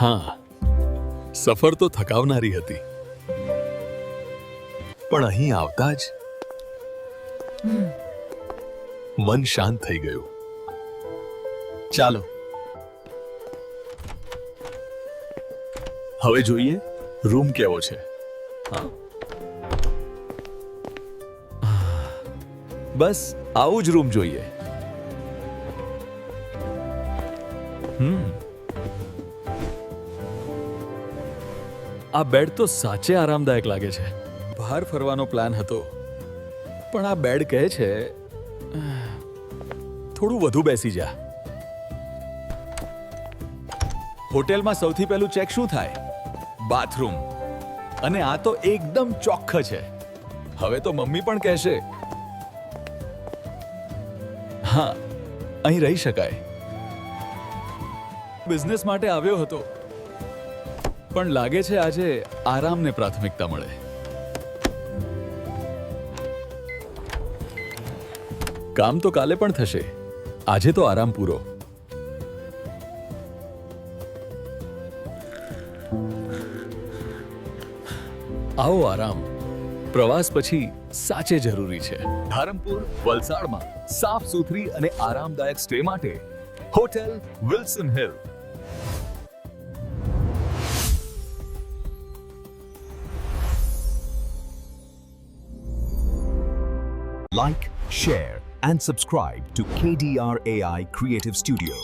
હા. સફર તો થકાવનારી હતી. પણ અહીં આવતા જ મન શાંત થઈ ગયું. ચાલો. હવે જોઈએ રૂમ કેવો છે. બસ, આવું જ રૂમ જોઈએ. હમ. આ બેડ તો સાચે આરામદાયક લાગે છે. બહાર ફરવાનો પ્લાન હતો. પણ આ બેડ કહે છે, થોડું વધુ બેસી જા. હોટેલમાં સૌથી પહેલું ચેક શું થાય? બાથરૂમ. અને આ તો એકદમ ચોખ્ખ છે. હવે તો મમ્મી પણ કહેશે. હા, અહીં રહી શકાય. બિઝનેસ માટે આવ્યો હતો. પણ લાગે છે આજે આરામને પ્રાથમિકતા મળે. કામ તો કાલે પણ થશે. આજે તો આરામ પૂરો. આવો આરામ. પ્રવાસ પછી સાચે જરૂરી છે. ધરમપુર, વલસાડમાં સાફ સુથરી અને આરામદાયક સ્ટે માટે hotel Wilson hill. Like, share, and subscribe to KDR AI Creative Studio.